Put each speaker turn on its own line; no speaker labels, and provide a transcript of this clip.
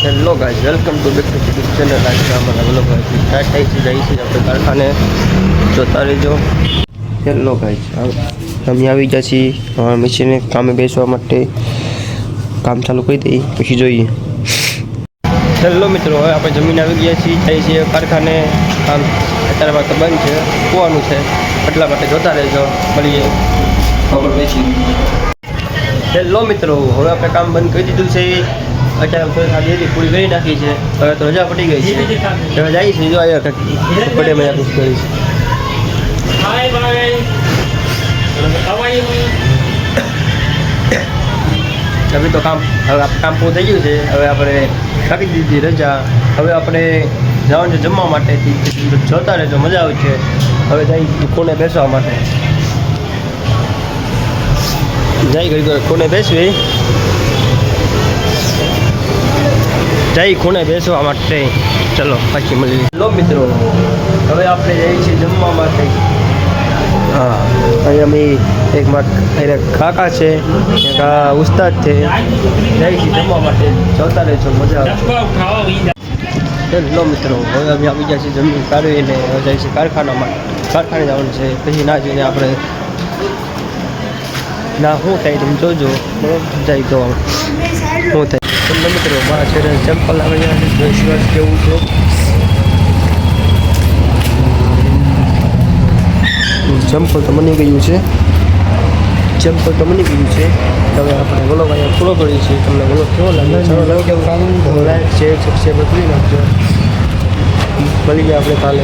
Hello guys welcome to back to YouTube channel આજે અમારા vlog start થાય છે જઈએ છે આપણે કારખાને જોતા રહેજો હેલો ગાઈઝ અમે આવી ગયા છીએ અમારા મશીને કામે બેસવા માટે કામ ચાલુ કરી દઈએ પછી જોઈએ હેલો મિત્રો હવે આપણે જમીન આવી ગયા છીએ થાય છીએ કારખાને કામ અત્યારે વાત બંધ છે કૂવાનું છે એટલા માટે જોતા રહેજો મળીએ ખબર બેસી હેલો મિત્રો હવે આપણે કામ બંધ કરી દીધું છે અત્યારે કોઈ સારી હતી પૂરી કરી નાખી છે. હવે તો રજા પડી ગઈ છે. હવે જાય છે જો આવ્યા પડે મજા પૂછ કરી છે? હવે તો કામ હવે કામ પૂરું થઈ ગયું છે. હવે આપણે રાખી દીધી રજા. હવે આપણે જવાનું છે જમવા માટે જોતા રહેજો મજા આવે છે. હવે જઈ કોને બેસવા માટે? જાય ઘડી કોને બેસવી? જઈ ખૂણે બેસવા માટે. ચલો પછી મળી લો મિત્રો હવે આપણે જઈએ છીએ જમવા માટે. હા અહીં અમે એક કાકા છે એક ઉસ્તાદ છે. જઈએ છીએ જમવા માટે. જોતા રહેજો મજા. આવે લો મિત્રો હવે અમે આવી ગયા છીએ જમીન કાઢવીને હવે જઈએ છીએ કારખાનામાં કારખાને જવાનું છે. પછી ના જઈને આપણે ના શું થાય તમે જોજો. બરોબર? જાય તો શું થાય. તમને મિત્રો મારા શરીર ચંપલ આવી ગયા છે વિશ્વાસ કેવું છે? ચંપલ તો બની ગયું છે. ચંપલ તો બની ગયું છે. હવે આપણે બોલો અહીંયા પૂરો કરીએ છીએ. તમને બોલો કેવો લાગે? કેવું લાઈક શેર સબસ્ક્રાઈબ કરી નાખજો. મળી ગયા આપણે કાલે.